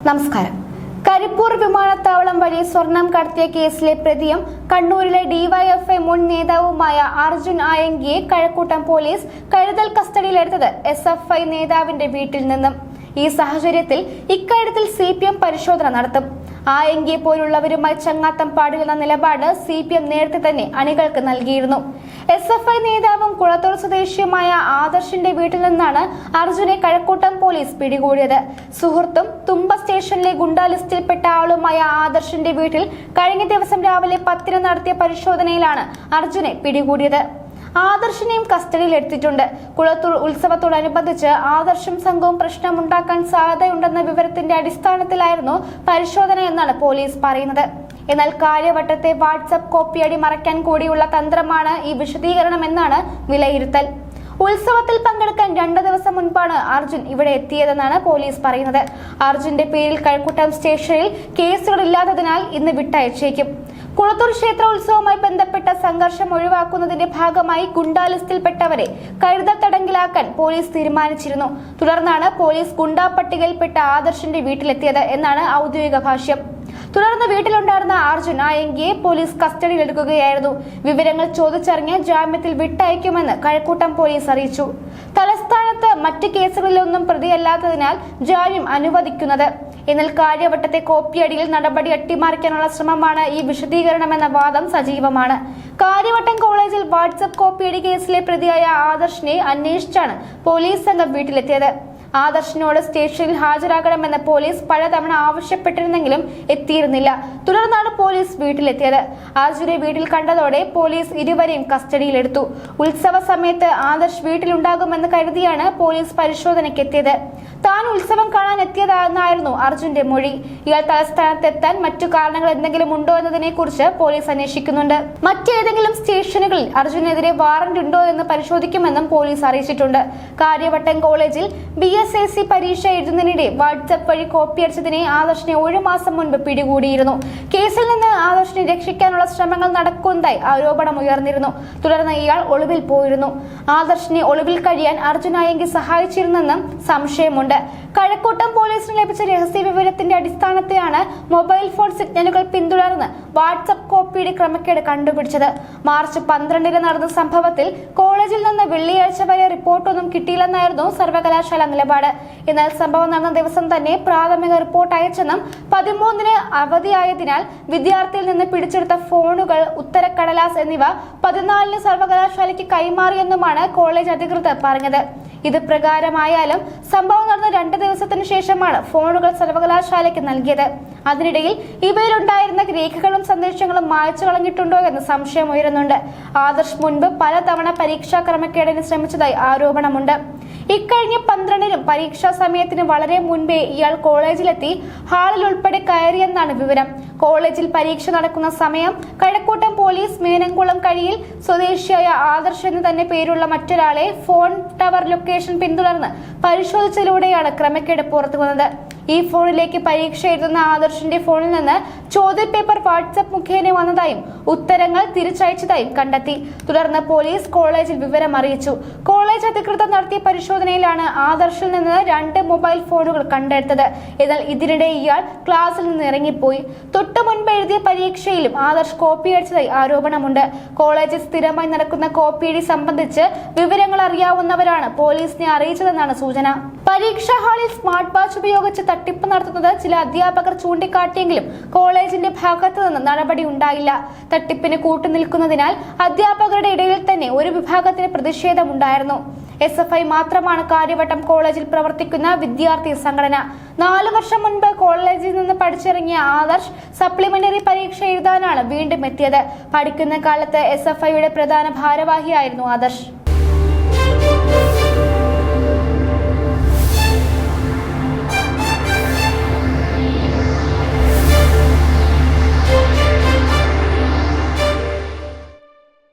നമസ്കാരം. കരിപ്പൂർ വിമാനത്താവളം വഴി സ്വർണം കടത്തിയ കേസിലെ പ്രതിയും കണ്ണൂരിലെ ഡിവൈഎഫ്ഐ മുൻ നേതാവുമായ അർജുൻ ആയങ്കിയെ കഴക്കൂട്ടം പോലീസ് കരുതൽ കസ്റ്റഡിയിലെടുത്തത് എസ് എഫ് ഐ നേതാവിന്റെ വീട്ടിൽ നിന്നും. ഈ സാഹചര്യത്തിൽ ഇക്കാര്യത്തിൽ സി പി എം പരിശോധന നടത്തും. ആയങ്കിയെ പോലുള്ളവരുമായി ചങ്ങാത്തം പാടില്ലെന്ന നിലപാട് സി പി എം നേരത്തെ തന്നെ അണികൾക്ക് നൽകിയിരുന്നു. എസ് എഫ് ഐ നേതാവും കുളത്തൂർ സ്വദേശിയുമായ ആദർശിന്റെ വീട്ടിൽ നിന്നാണ് അർജുനെ കഴക്കൂട്ടം പോലീസ് പിടികൂടിയത്. സുഹൃത്തും തുമ്പ സ്റ്റേഷനിലെ ഗുണ്ടാ ലിസ്റ്റിൽപ്പെട്ട ആളുമായ ആദർശിന്റെ വീട്ടിൽ കഴിഞ്ഞ ദിവസം രാവിലെ പത്തിന് നടത്തിയ പരിശോധനയിലാണ് അർജുനെ പിടികൂടിയത്. ആദർശിനെയും കസ്റ്റഡിയിൽ എടുത്തിട്ടുണ്ട്. കുളത്തൂർ ഉത്സവത്തോടനുബന്ധിച്ച് ആദർശം സംഘവും പ്രശ്നമുണ്ടാക്കാൻ സാധ്യതയുണ്ടെന്ന വിവരത്തിന്റെ അടിസ്ഥാനത്തിലായിരുന്നു പരിശോധന എന്നാണ് പോലീസ് പറയുന്നത്. എന്നാൽ കാര്യവട്ടത്തെ വാട്സപ്പ് കോപ്പിയടി മറയ്ക്കാൻ കൂടിയുള്ള തന്ത്രമാണ് ഈ വിശദീകരണം എന്നാണ് വിലയിരുത്തൽ. ഉത്സവത്തിൽ പങ്കെടുക്കാൻ രണ്ടു ദിവസം മുൻപാണ് അർജുൻ ഇവിടെ എത്തിയതെന്നാണ് പോലീസ് പറയുന്നത്. അർജുന്റെ പേരിൽ കഴക്കൂട്ടം സ്റ്റേഷനിൽ കേസുകളില്ലാത്തതിനാൽ ഇന്ന് വിട്ടയച്ചേക്കും. കുളത്തൂർ ക്ഷേത്രോത്സവവുമായി ബന്ധപ്പെട്ട സംഘർഷം ഒഴിവാക്കുന്നതിന്റെ ഭാഗമായി ഗുണ്ടാ ലിസ്റ്റിൽപ്പെട്ടവരെ കരുതൽ തടങ്കിലാക്കാൻ പോലീസ് തീരുമാനിച്ചിരുന്നു. തുടർന്നാണ് പോലീസ് ഗുണ്ടാ പട്ടികയിൽപ്പെട്ട ആദർശിന്റെ വീട്ടിലെത്തിയത് എന്നാണ് ഔദ്യോഗിക ഭാഷ്യം. തുടർന്ന് വീട്ടിലുണ്ടായിരുന്ന അർജുൻ എങ്കിയെ പോലീസ് കസ്റ്റഡിയിലെടുക്കുകയായിരുന്നു. വിവരങ്ങൾ ചോദിച്ചറിഞ്ഞ് ജാമ്യത്തിൽ വിട്ടയക്കുമെന്ന് കഴക്കൂട്ടം പോലീസ് അറിയിച്ചു. തലസ്ഥാനത്ത് മറ്റ് കേസുകളിലൊന്നും പ്രതിയല്ലാത്തതിനാൽ ജാമ്യം അനുവദിക്കുന്നത്. എന്നാൽ കാര്യവട്ടത്തെ കോപ്പിയടിയിൽ നടപടി അട്ടിമറിക്കാനുള്ള ശ്രമമാണ് ഈ വിശദീകരണമെന്ന വാദം സജീവമാണ്. കാര്യവട്ടം കോളേജിൽ വാട്സപ്പ് കോപ്പിയടി കേസിലെ പ്രതിയായ ആദർശിനെ അന്വേഷിച്ചാണ് പോലീസ് സംഘം വീട്ടിലെത്തിയത്. ആദർശിനോട് സ്റ്റേഷനിൽ ഹാജരാകണമെന്ന് പോലീസ് പലതവണ ആവശ്യപ്പെട്ടിരുന്നെങ്കിലും എത്തിയിരുന്നില്ല. തുടർന്നാണ് പോലീസ് വീട്ടിലെത്തിയത്. അർജുനെ വീട്ടിൽ കണ്ടതോടെ പോലീസ് ഇരുവരെയും കസ്റ്റഡിയിലെടുത്തു. ഉത്സവ സമയത്ത് ആദർശ് വീട്ടിലുണ്ടാകുമെന്ന് കരുതിയാണ് പോലീസ് പരിശോധനയ്ക്ക് എത്തിയത് താൻ ഉത്സവം കാണാൻ എത്തിയതാണെന്നായിരുന്നു അർജുന്റെ മൊഴി. ഇയാൾ തലസ്ഥാനത്തെത്താൻ മറ്റു കാരണങ്ങൾ എന്തെങ്കിലും ഉണ്ടോ എന്നതിനെ കുറിച്ച് പോലീസ് അന്വേഷിക്കുന്നുണ്ട്. മറ്റേതെങ്കിലും സ്റ്റേഷനുകളിൽ അർജുനെതിരെ വാറന്റ് ഉണ്ടോ എന്ന് പരിശോധിക്കുമെന്നും പോലീസ് അറിയിച്ചിട്ടുണ്ട്. കാര്യവട്ടം കോളേജിൽ ബി എസ് എ സി പരീക്ഷ എഴുതുന്നതിനിടെ വാട്സപ്പ് വഴി കോപ്പി അടിച്ചതിനെ ആദർശിനെ ഒരു മാസം മുൻപ് പിടികൂടിയിരുന്നു. കേസിൽ നിന്ന് ആദർശിനെ രക്ഷിക്കാനുള്ള ശ്രമങ്ങൾ നടക്കുന്നതായി ആരോപണം ഉയർന്നിരുന്നു. തുടർന്ന് ഇയാൾ ഒളിവിൽ പോയിരുന്നു. ആദർശിനെ ഒളിവിൽ കഴിയാൻ അർജുനായെങ്കിൽ സഹായിച്ചിരുന്നെന്നും സംശയമുണ്ട്. കഴക്കൂട്ടം പോലീസിന് ലഭിച്ച രഹസ്യ വിവരത്തിന്റെ അടിസ്ഥാനത്തിലാണ് മൊബൈൽ ഫോൺ സിഗ്നലുകൾ പിന്തുടർന്ന് വാട്സപ്പ് കോപ്പിയുടെ ക്രമക്കേട് കണ്ടുപിടിച്ചത്. മാർച്ച് പന്ത്രണ്ടിന് നടന്ന സംഭവത്തിൽ കോളേജിൽ നിന്ന് വെള്ളിയാഴ്ച വരെ റിപ്പോർട്ടൊന്നും കിട്ടിയില്ലെന്നായിരുന്നു സർവകലാശാല നിലപാട്. എന്നാൽ സംഭവം നടന്ന ദിവസം തന്നെ പ്രാഥമിക റിപ്പോർട്ട് അയച്ചെന്നും പതിമൂന്നിന് അവധിയായതിനാൽ വിദ്യാർത്ഥിയിൽ നിന്ന് പിടിച്ചെടുത്ത ഫോണുകൾ ഉത്തരക്കടലാസ് എന്നിവ പതിനാലിന് സർവകലാശാലയ്ക്ക് കൈമാറിയെന്നുമാണ് കോളേജ് അധികൃതർ പറഞ്ഞത്. ഇത് പ്രകാരമായാലും സംഭവം നടന്ന രണ്ട് ദിവസത്തിനു ശേഷമാണ് ഫോണുകൾ സർവകലാശാലയ്ക്ക് നൽകിയത്. അതിനിടയിൽ ഇവയിലുണ്ടായിരുന്ന രേഖകളും സന്ദേശങ്ങളും മായച്ചു കളഞ്ഞിട്ടുണ്ടോ എന്ന് സംശയം ഉയരുന്നുണ്ട്. ആദർശ് മുൻപ് പലതവണ പരീക്ഷാ ക്രമക്കേടിന് ശ്രമിച്ചതായി ആരോപണമുണ്ട്. ഇക്കഴിഞ്ഞ പന്ത്രണ്ടിനും പരീക്ഷാ സമയത്തിന് വളരെ മുൻപേ ഇയാൾ കോളേജിലെത്തി ഹാളിൽ ഉൾപ്പെടെ കയറിയെന്നാണ് വിവരം. കോളേജിൽ പരീക്ഷ നടക്കുന്ന സമയം കഴക്കൂട്ടം പോലീസ് മേനംകുളം കഴിയിൽ സ്വദേശിയായ ആദർശ് എന്ന് തന്നെ പേരുള്ള മറ്റൊരാളെ ഫോൺ ടവർ ലൊക്കേഷൻ പിന്തുടർന്ന് പരിശോധിച്ചതിലൂടെയാണ് ക്രമക്കേട് പുറത്തു വന്നത് ഈ ഫോണിലേക്ക് പരീക്ഷ എഴുതുന്ന ആദർശിന്റെ ഫോണിൽ നിന്ന് ചോദ്യപേപ്പർ വാട്സപ്പ് മുഖേന വന്നതായും ഉത്തരങ്ങൾ തിരിച്ചയച്ചതായും കണ്ടെത്തി. തുടർന്ന് പോലീസ് കോളേജിൽ വിവരം അറിയിച്ചു. കോളേജ് അധികൃതർ നടത്തിയ പരിശോധനയിലാണ് ആദർശിൽ നിന്ന് രണ്ട് മൊബൈൽ ഫോണുകൾ കണ്ടെടുത്തത്. എന്നാൽ ഇതിനിടെ ഇയാൾ ക്ലാസ്സിൽ നിന്ന് ഇറങ്ങിപ്പോയി. തൊട്ടു മുൻപ് എഴുതിയ പരീക്ഷയിലും ആദർശ് കോപ്പി അടിച്ചതായി ആരോപണമുണ്ട്. കോളേജിൽ സ്ഥിരമായി നടക്കുന്ന കോപ്പിയടി സംബന്ധിച്ച് വിവരങ്ങൾ അറിയാവുന്നവരാണ് പോലീസിനെ അറിയിച്ചതെന്നാണ് സൂചന. പരീക്ഷാ ഹാളിൽ സ്മാർട്ട് വാച്ച് ഉപയോഗിച്ച് തട്ടിപ്പ് നടത്തുന്നത് ചില അധ്യാപകർ ചൂണ്ടിക്കാട്ടിയെങ്കിലും കോളേജിന്റെ ഭാഗത്തു നിന്ന് നടപടി ഉണ്ടായില്ല. തട്ടിപ്പിന് കൂട്ടുനിൽക്കുന്നതിനാൽ അധ്യാപകരുടെ ഇടയിൽ തന്നെ ഒരു വിഭാഗത്തിന് പ്രതിഷേധമുണ്ടായിരുന്നു. എസ് എഫ് ഐ മാത്രമാണ് കാര്യവട്ടം കോളേജിൽ പ്രവർത്തിക്കുന്ന വിദ്യാർത്ഥി സംഘടന. നാലു വർഷം മുൻപ് കോളേജിൽ നിന്ന് പഠിച്ചിറങ്ങിയ ആദർശ് സപ്ലിമെന്ററി പരീക്ഷ എഴുതാനാണ് വീണ്ടും എത്തിയത്. പഠിക്കുന്ന കാലത്ത് എസ് എഫ് ഐയുടെ പ്രധാന ഭാരവാഹിയായിരുന്നു ആദർശ്.